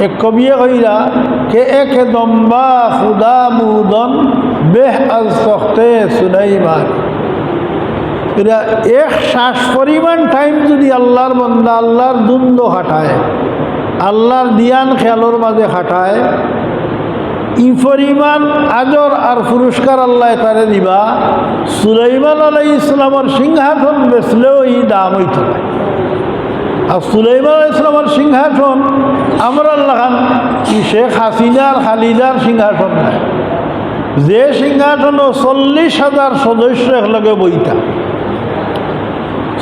এক কবিয়ে কইরা কে এক দম্বা খুদা মুদন, বেহ আজ তখতে সুলাইমান? এরা এক শ্বাস পরিমাণ টাইম যদি আল্লাহর বন্দা আল্লাহর দ্বন্দ্ব খাটায় আল্লাহর দিয়ান খেয়ালোর মাঝে খাটায় ই পরিমাণ আজর আর পুরস্কার আল্লাহ তারে দিবা, সুলাইমান আলাই ইসলামর সিংহাসন বেচলেও এই দাম হইত না আর সুলাইমান আলাই ইসলামর সিংহাসন, আমরা খান শেখ হাসিনার খালিদার সিংহাসন নাই। যে সিংহাসন চল্লিশ হাজার সদস্য একলগে বইতা।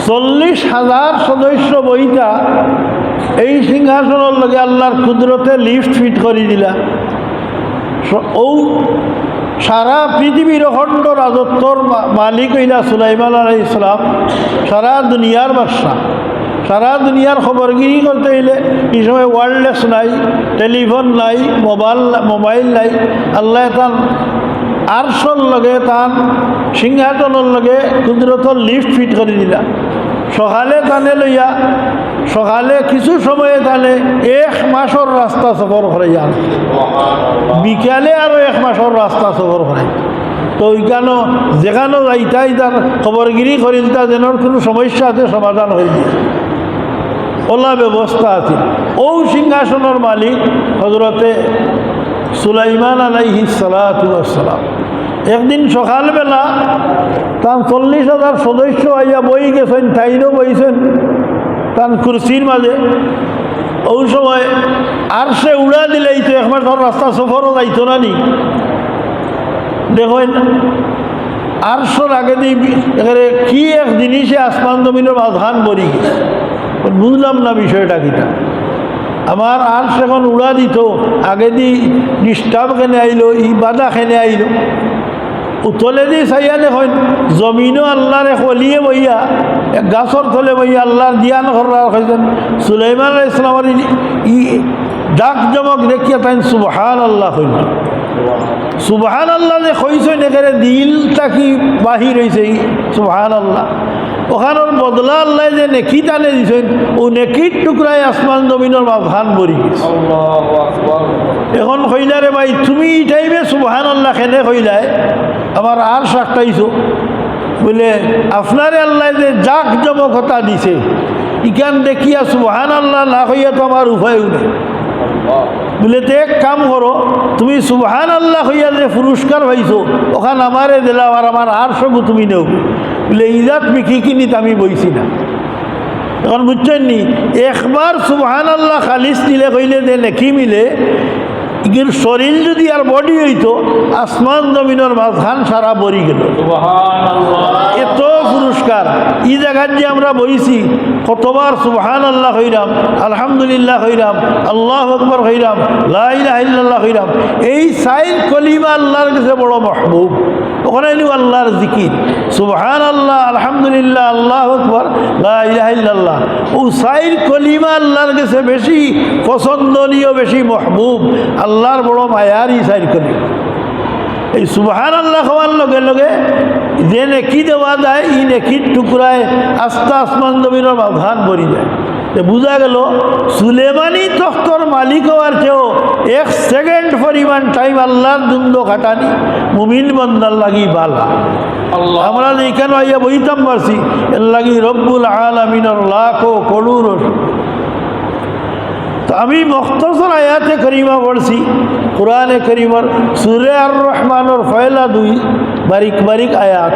চল্লিশ হাজার সদস্য বইতা, এই সিংহাসনের লগে আল্লাহর কুদরতে লিফট ফিট করে দিলা। ও সারা পৃথিবীর অখণ্ড রাজত্বর মালিক হইলা সুলাইমান আলাই ইসলাম সারা দুনিয়ার বাদশা সারা দুনিয়ার খবরগিরি করতে হইলে এই সময় ওয়ারলেস নাই টেলিফোন নাই মোবাইল মোবাইল নাই। আল্লাহ তান আরশর লগে তান, সিংহাসনের লগে কুদরতর লিফট ফিট করে দিলা। সকালে তানে লইয়া, সকালে কিছু সময়ে টানে এক মাসের রাস্তা সফর করে যান বিকালে আরও এক মাসের রাস্তা সফর করে তো ওইখানো যেখানো যাইতাই তার খবরগিরি করিল তা যেন কোনো সমস্যা আছে, সমাধান হয়ে দিয়ে ওলা ব্যবস্থা আছে। ও সিংহাসনের মালিক হজরতে সুলাইমান আলাইহি সালাম একদিন সকালবেলা তার চল্লিশ হাজার সদস্য আইয়া বই গেছেন তাইনও বইছেন তার কুরসির মাঝে। ওই সময় আর সে উড়া দিলেই তো এক মাসের রাস্তা সফরও যাইতো না নি। দেখেন, আরশোর আগে দিয়ে কি এক জিনিসে আসমান জমিনের আধান বরি গেছে। বুঝলাম না বিষয়টা কিটা। আমার আর্শ এখন উড়া দিত, আগে দি ডিস্টার্ব খেনে আইলো, ই বাধা খেনে আইলো। উতলে দি চাইয়া দেখুন, জমিনও আল্লাহরে খলিয়ে বইয়া গাছর তলে বইয়া আল্লাহর দিয়ান করার হয়েছেন সুলাইমান ইসলামের ই ডাক জমক দেখিয়া তাই সুবহান আল্লাহ হইল। সুবহান আল্লাহ যে কইছেন এখানে দিলটা কি বাহির হয়েছে সুবহান আল্লাহ ওখানোর বদলা আল্লাহ যে নেকি টানে দিছেন ও নেকির টুকরায় আসমান জমিনের মাঝখান বরি গেছে। এখন কইলারে ভাই তুমি এই টাইমে সুবহান আল্লাহ খেনে কইলায় আমার আর সাকটাইছো বলে আপনারে আল্লাহ যে জাক জমকতা দিছে। ইখান দেখিয়া সুবহান আল্লাহ না হইয়া তো আমার উপায়ও নেই। বলে তো এক কাম করো, তুমি সুবহান আল্লাহ হইয়া যে পুরস্কার পাইছো, ওখান আমারে দিলাম আর আমার আর সবু তুমি নেও। বলে, ইজাত মিখি কিনিত আমি বইছি না। এখন বুঝছেন নি, একবার সুবহান আল্লাহ খালিস দিলে কইলে যে নেকি মিলে ইগের শরীর যদি আর বডি হইতো আসমান জমিনের মাঝখান সারা বরি গেল। এত পুরস্কার। এই জায়গার যে আমরা বইছি কতবার সুবহান আল্লাহ হইরাম আলহামদুলিল্লাহ হইরাম আল্লাহ আকবর হইরাম লাইল্লাহ হইরাম এই সাইন কলিমা আল্লাহর কাছে বড় মহবুব। ওখানে এলো আল্লাহর জিকির। সুবহান আল্লাহ আলহামদুলিল্লাহ, আল্লাহ আকবর লাইল্লাহ ও সাইন কলিমা আল্লাহর কাছে বেশি পছন্দনীয়, বেশি মহবুব, আল্লাহর বড় মায়ারই সাইন কলিমা। এই সুবহান আল্লাহ হওয়ার লগে লগে যে নেকি দেওয়া যায়, ই নেকির টুকরায় আস্তা আসমান জমিনের মাধান ভরি যায়। বোঝা গেল সুলেমানি তখ্তর মালিক হওয়ার চেয়েও এক সেকেন্ড পরিমাণ টাইম আল্লাহর দ্বন্দ্ব কাটানি। মুমিন বন্দার লাগি বালা। আমরা এখানে আইয়া বইতাম পারছি এর লাগি রব্বুল আলমিনের লাখো করুর তো আমি মখতসর আয়াতে করিমা পড়ছি কোরআনে করিমর সুরে আর রহমানোর ফয়লা দুই বারিক বারিক আয়াত।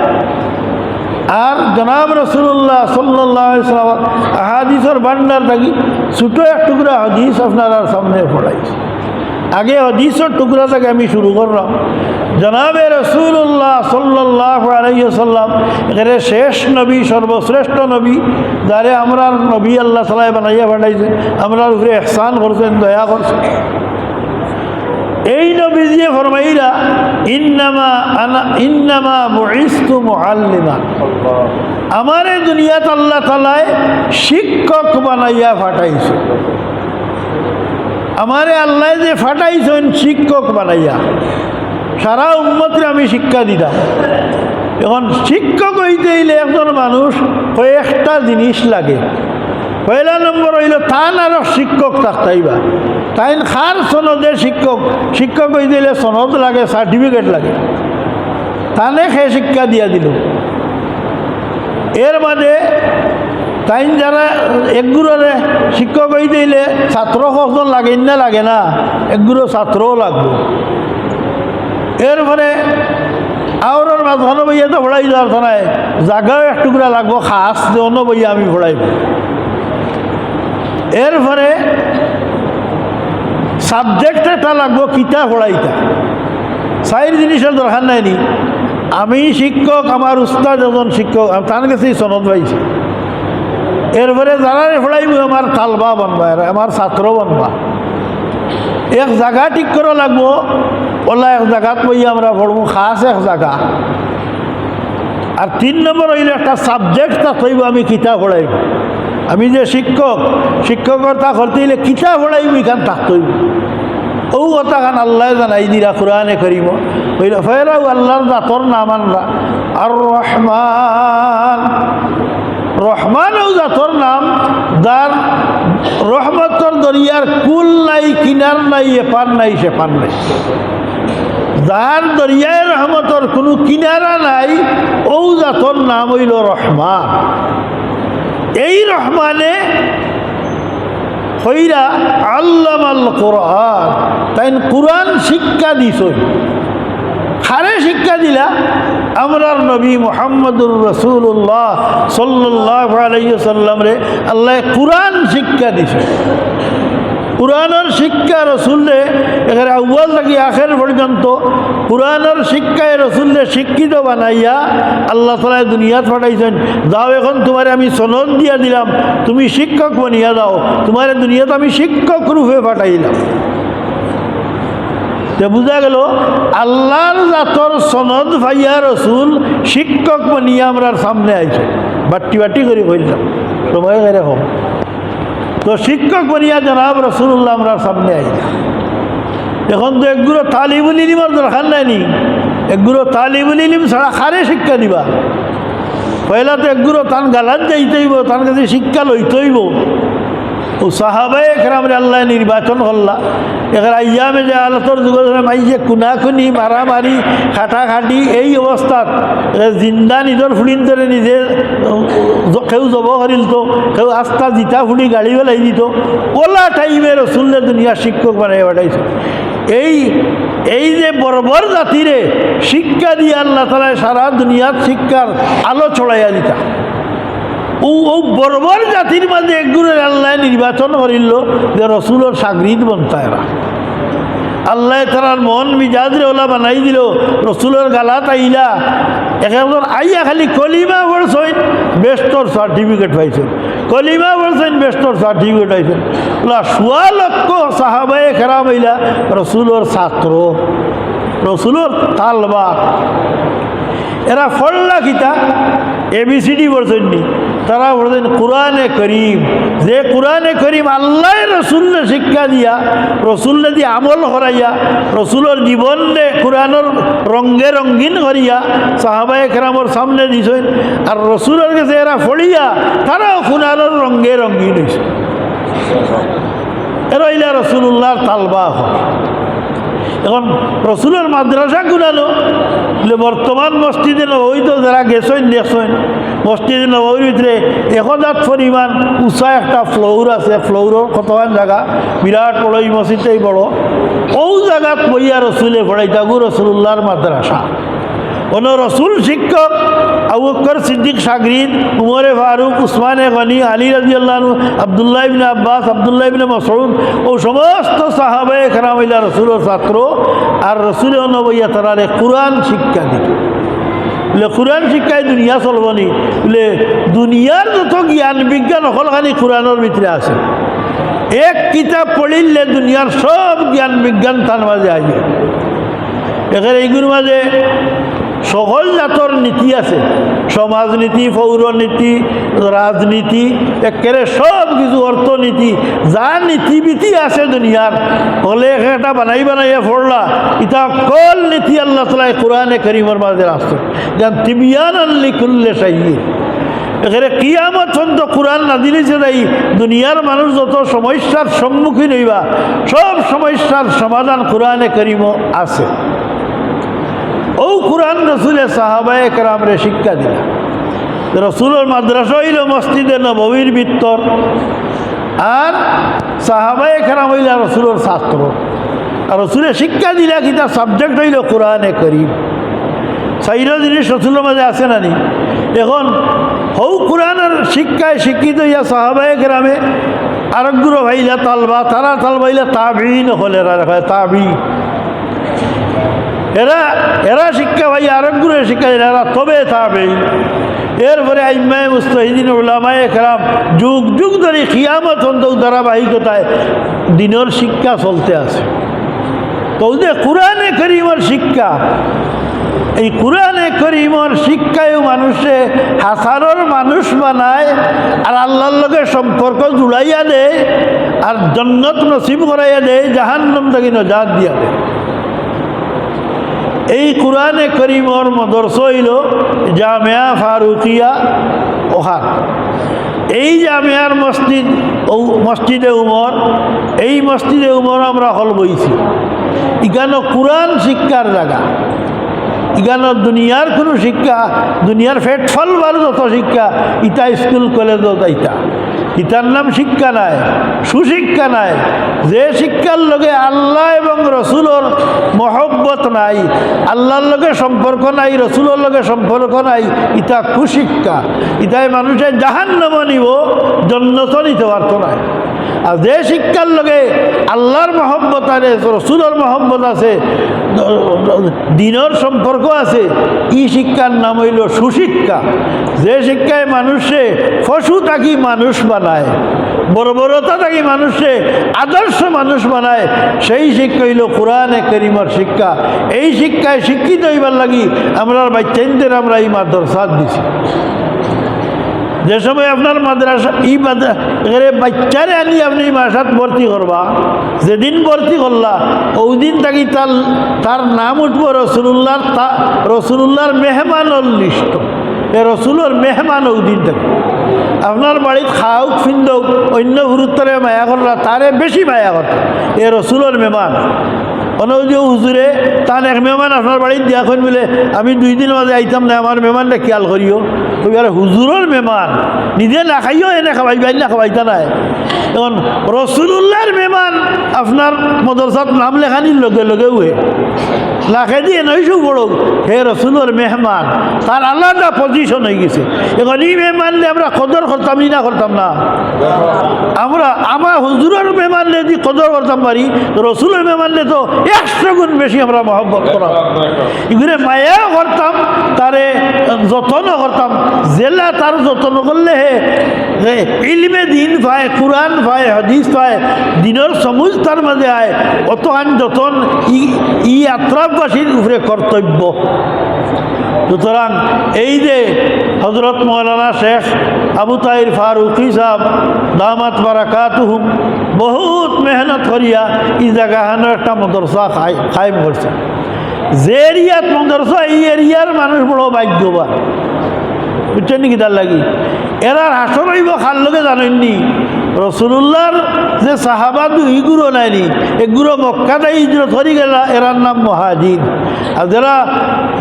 আর জনাব রসুল্লাহ সাল্লাহ ইসলাম হাদিসের ভান্ডার থাকি, ছোটো এক টুকরা হাদিস আপনার সামনে পড়াইছি। আগে হদিসের টুকরা থেকে আমি শুরু করলাম। জনাবে রসুল্লাহ সাল্লাহ আলাইসাল্লাম এখানে শেষ নবী, সর্বশ্রেষ্ঠ নবী, যারে আমরা নবী আল্লাহ সালাই বানাইয়া বানাইছে আমরা উপরে এহসান করছেন, দয়া করছেন। এই নবী দিয়ে ফরমাইরা, ইন্নামা আনা, ইন্নামা মুইস্তু মুআল্লিমা। আমারে দুনিয়াত আল্লাহ তালায় শিক্ষক বানাইয়া ফাটাইছে। আমারে আল্লাহ যে ফাটাইছেন শিক্ষক বানাইয়া। সারা উন্মতরে আমি শিক্ষা দিতাম। এখন শিক্ষক হইতে হইলে একজন মানুষ কয়েকটা জিনিস লাগে। পয়লা নম্বর হইল তান আরও শিক্ষক থাকতাইবা। তাইন খার সনদে শিক্ষক শিক্ষক হয়ে দিলে সনদ লাগে সার্টিফিকেট লাগে। তানে সে শিক্ষা দিয়া দিল। এর বাদে তাইন যারা একগুলোরে শিক্ষক হয়ে দিলে ছাত্র কখন লাগে না লাগে না একগুলো ছাত্রও লাগবে। এরপরে আওরের মাঝখানে বইয়া তো পড়াই যাওয়ার নাই জাগাও এক টুকরা লাগবো, খাস অন্য বইয়া আমি পড়াইব। এরপরে সাবজেক্ট একটা লাগবো কিতা পড়াইতা চাইর জিনিসের দরকার নাই নি। আমি শিক্ষক আমার উস্তাদ এজন শিক্ষক তার কাছেই সনদ পাইছি। এরপরে যারা পড়াইব আমার তালবা বনবা আমার ছাত্র বনবা। এক জায়গা ঠিক করা লাগবো, ওলা এক জায়গাত বই আমরা পড়ব খাস এক জায়গা আর তিন নম্বর হইলে একটা সাবজেক্ট থাকইব আমি কিতা পড়াইব আমি যে শিক্ষক, শিক্ষকর তা করতে হইলে কিতাব পড়াইব এখান থাকতইব ও কথা খান আল্লাহ জানাই দিরা কোরআনে করিব হইলে ফেরাও আল্লাহর জাতর নাম আনরা আর রহমান, রহমানও জাতর নাম। যার রহমতর দরিয়ার কুল নাই, কিনার নাই, এপার নাই, সেপার নাই। যার দরিয়ায় রহমতর কোনো কিনারা নাই ও জাতর নাম হইল রহমান। এই রহমানে হইরা আল্লাম আল কোরআন। তাই কোরআন শিক্ষা দিছ হারে শিক্ষা দিলা? আমরার নবী মোহাম্মদুর রসুল্লাহ সাল্লাহ আলাইসাল্লাম রে, আল্লাহ কোরআন শিক্ষা দিছে। কোরআনের শিক্ষা রসুললে এখানে আউ্বাল থাকি আখের পর্যন্ত কোরআনের শিক্ষায় রসুললে শিক্ষিত বানাইয়া আল্লাহ তালা দুনিয়াত পাঠাইছেন। যাও, এখন তোমার আমি সনদ দিয়া দিলাম। তুমি শিক্ষক বানিয়া দাও। তোমার দুনিয়াতে আমি শিক্ষক রূপে পাঠাইলাম। তে বোঝা গেল, আল্লাহর জাতর সনদ ভাইয়া রসুল শিক্ষক বানিয়ে আমরা সামনে আইছে। বাট্টি বাট্টি করে কইলাম সময় হোক তো শিক্ষক বনিয়া জনাব রসুল্লাহ আমরা সামনে আইলাম এখন তো একগুলো তালিবুল ইলিমের দরকার নাই নি। একগুলো তালিবুল ইলিম ছাড়া খারে শিক্ষা দিবা পয়লা তো একগুলো তান গালাত যাইতেইব তার কাছে শিক্ষা লইতেইব ও সাহাবাই একরামরে আল্লাহ নির্বাচন করলা এখানে আইয়ামে যে আলতর যুগ মাইজে কুনাকুনি মারামারি, খাটাখাটি, এই অবস্থাত জিন্দা নিজের ফুলিন ধরে নিজে কেউ জব করিল তো, কেউ আস্থা জিতা ফুলি গাড়ি বেলাই দিত। ওলা টাইমে রসুল্লের দুনিয়া শিক্ষক বানাই পাঠাইছে। এই এই যে বর্বর জাতিরে শিক্ষা দিয়ে আল্লাহ তালা সারা দুনিয়ার শিক্ষার আলো ছড়াইয়া দিতা। ও ও বর্বর জাতির মাঝে একগুণের আল্লাহ নির্বাচন করিল যে রসুলোর সাগরিদ বন্তায়রা আল্লাহ তার মন মিজাজরে ওলা বানাই দিল, রসুলোর গালাত আইলা একেবার আইয়া খালি কলিমা বলছেন বেস্টর সার্টিফিকেট পাইছেন। কলিমা বলছেন বেস্টর সার্টিফিকেট পাইছেন। ওলা সোয়া লক্ষ সাহাবায়ে খেরাম আইলা রসুলোর ছাত্র, রসুলোর তালবা এরা ফল্লা কিতা এবিসিডি বলছেন নি তারা বলছেন কোরআনে করিম। যে কোরআনে করিম আল্লাহ রসুল্লে শিক্ষা দিয়া রসুল্লে দিয়ে আমল করাইয়া, রসুলের জীবনে কোরআনের রঙ্গে রঙ্গিন করিয়া, সাহাবায়ে কেরামর সামনে দিছেন, আর রসুলের কাছে এরা ফড়িয়া তারাও কোরআনের রঙ্গে রঙ্গিন হয়েছে এরা রসুল্লাহর তালবা। হয় এখন রসুলের মাদ্রাসা গুলালো বর্তমান মসজিদে নবী তো যারা গেছেন, দেখছেন, মসজিদে নবীর ভিতরে একজাত পরিমাণ উঁচা একটা ফ্লোর আছে। ফ্লোরের কতখান জায়গা? বিরাট বড়, এই মসজিদটাই বড়। ও জায়গাত বইয়া রসুলে পড়াই তাগু রসুল্লাহর মাদ্রাসা। কোনো রসুল শিক্ষক আবুকর সিদ্দিক সাগরিদ উমরে ফারুক, উসমানে গনি, আলী রাজি আল্লাহ আবদুল্লাহ ইবিন আব্বাস, আবদুল্লাহ ইবিন মসরুদ ও সমস্ত সাহাবে খেরামিল্লা রসুলের ছাত্র আর রসুলে নবইয়া তারারে কোরআন শিক্ষা দিত। বলে কোরআন শিক্ষায় দুনিয়া চলবনি বলে দুনিয়ার যত জ্ঞান বিজ্ঞান অকল সকলখানি কোরআনের ভিতরে আছে। এক কিতাব পড়িলে দুনিয়ার সব জ্ঞান বিজ্ঞান তার মাঝে আসবে এখানে এইগুলোর মাঝে সকল জাতর নীতি আছে। সমাজনীতি পৌরনীতি রাজনীতি একেবারে সব কিছু অর্থনীতি যা নীতিবিধি আছে দুনিয়ার হলে একটা বানাই বানাইয়া পড়লা ইটা কল নীতি আল্লাহ তালা কোরআনে করিমর মাঝে আসছে যেন তিবিয়ান আল্লি কুল্লে সাইয়ে এখানে কিয়ামত পর্যন্ত কোরআন না দিলে যে এই দুনিয়ার মানুষ যত সমস্যার সম্মুখীন হইবা সব সমস্যার সমাধান কোরআনে করিম আছে। ও কোরআন রসুলে সাহাবায় একরামরে শিক্ষা দিলা রসুলের মাদ্রাসা হইল মসজিদে নবীর ভিতর আর সাহাবায় কেরাম হইলা রসুলের ছাত্র। আর রসুলের শিক্ষা দিলা কি তার সাবজেক্ট হইল কোরআনে করিম। চাইর জিনিস রসুলের মাঝে আসে না নি এখন হৌ কোরআনের শিক্ষায় শিক্ষিত ইয়া সাহাবায় গ্রামে আরেকগুলো ভাইলা তালবা, তারা তালবাইলা তাবিন হলে তাবি এরা এরা শিক্ষা ভাই আরেকগুলো শিক্ষা দিলে এরা তবে তাবেই এরপরে আইমায় মুস্তাহিদিন ওলামায় একরাম যুগ যুগ ধরে খিয়ামত অন্তক ধারাবাহিকতায় দিনের শিক্ষা চলতে আছে। যে কোরআনে করিমর শিক্ষা, এই কোরআনে করিমর শিক্ষায়ও মানুষে হাসারর মানুষ বানায়, আর আল্লাহর লগে সম্পর্ক জুড়াইয়া দেয়, আর জন্নত নসিব করাইয়া দেয়, জাহান্নম থেকে নজাত দিয়া দেয়। এই কোরআনে করিমর মদর্স হইল জামিয়া ফারুকিয়া ওহান। এই জামিয়ার মসজিদ ও মসজিদে উমর, এই মসজিদে উমর আমরা হল বইছি। ইখানো কোরআন শিক্ষার জায়গা। ইখানো দুনিয়ার কোনো শিক্ষা, দুনিয়ার ফেট ফল বার যত শিক্ষা ইটা স্কুল, কলেজ ইটা ইটার নাম শিক্ষা নাই, সুশিক্ষা নাই। যে শিক্ষার লগে আল্লাহ এবং রসুলোর মহব্বত নাই, আল্লাহর লগে সম্পর্ক নাই, রসুলোর লগে সম্পর্ক নাই, ইতা কুশিক্ষা। ইতায় মানুষের জাহান্নামা নিব জন্নত নিতে পারত নাই আর যে শিক্ষার লগে আল্লাহর মহব্বত আছে, রসুলোর মহব্বত আছে, দিনের সম্পর্ক আছে, ই শিক্ষার নাম হইল সুশিক্ষা। যে শিক্ষায় মানুষে পশু থাকি মানুষ বানায় বড় বড়তা থাকি মানুষে আদর্শ মানুষ বানায়, সেই শিক্ষা হইল কোরআনে করিমর শিক্ষা। এই শিক্ষায় শিক্ষিত হইবার লাগি আমরা বাচ্চাইনদের আমরা এই মাদ্রাসাত দিছি। যে সময় আপনার মাদ্রাসা, ই এখানে বাচ্চারে আনি আপনি মাসাত ভর্তি করবা, যেদিন ভর্তি করলা ওই দিন থাকি তার তার নাম উঠব রসুল্লাহর তা রসুল্লাহর মেহমানর লিস্ট এ রসুলের মেহমান ওই দিন থেকে। আপনার বাড়িত খাওক, ফিন্দক, অন্য গুরুত্বরে মায়া করলা, তারে বেশি মায়া করত। এ রসুলের মেহমান। অন্য যে হুজুরে, তার এক মেহমান আপনার বাড়ির দিয়া কইন বলে, আমি দুই দিন মাঝে আইতাম না, আমার মেহমানটা খেয়াল করিও। ওই আর হুজুরের মেহমান, নিজে না খাইও, এনে খাবাই বাইন না খাবাইতা নাই। এখন রসুল্লাহর মেহমান আপনার মদরসাত নাম লেখানির লগে লগে উয়ে লাখে দিয়ে নইসু বড় হে রসুলের মেহমান। তার আলাদা পজিশন হয়ে গেছে। এখন এই মেহমান আমরা কদর করতাম না করতাম না। আমরা আমার হুজুরের মেহমান যদি কদর করতাম পারি রসুলের মেহমান তো একশো গুণ বেশি আমরা মহব্বত করা এগুলো মায়া করতাম তারে যত্ন করতাম জেলা তার যত্ন করলে হে ইলমে দিন পায় কোরআন পায় হদিস পায় দিনের সমুজ তার মাঝে আয়। অত আন যতন ই ই আত্রাবাসীর উপরে কর্তব্য। সুতরাং এই যে হজরত মৌলানা শেখ আবু তাইর ফারুকি সাহ দামাত বারাকাতুহুম, বহুত মেহনত করিয়া এই জায়গাখানো একটা মদরসা খাই, খাইম করছে। যে এরিয়াত মদরসা এই এরিয়ার মানুষ বড় ভাগ্যবান। বুঝছেন নাকি তার লাগি? এরার হাসর হইব খার লোকে জানেননি? রসুল্লাহর যে সাহাবা দুইগুলো নাইনি এগুলো মক্কাতে ইজরত হরি গেল, এরার নাম মহাজির আর যারা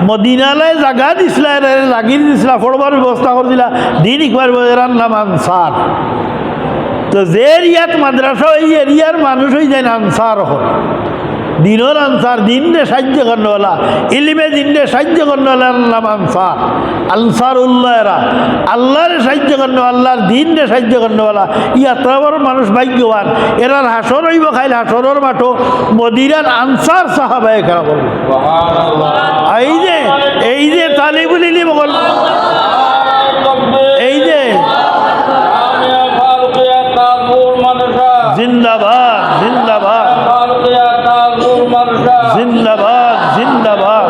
মদিনালয় জাগা দিছিলা এরা জাগির দিছিলা ফোড়বার ব্যবস্থা করে দিলা দিন ইকবার এরার নাম আনসার। তো যে এরিয়াত মাদ্রাসা এই এরিয়ার মানুষ হয়ে যায় আনসার হয় দিনের আনসার দিনে সাহায্য করেনা ইলিমে দিনে সাহায্য করেনা নাম আনসার আনসার উল্লাহরা আল্লাহর সাহায্য করেন আল্লাহর দিনে সাহায্য করেনা ইয়াত্রাবর মানুষ ভাগ্যবান এরার হাসর হইব খাইল হাসরের মাঠো মদিরার আনসার সাহাবায় খেলা করব এই যে এই যে তালিবুল ইলিম এই যে। জিন্দাবাদ। জিন্দাবাদ জিন্দাবাদ।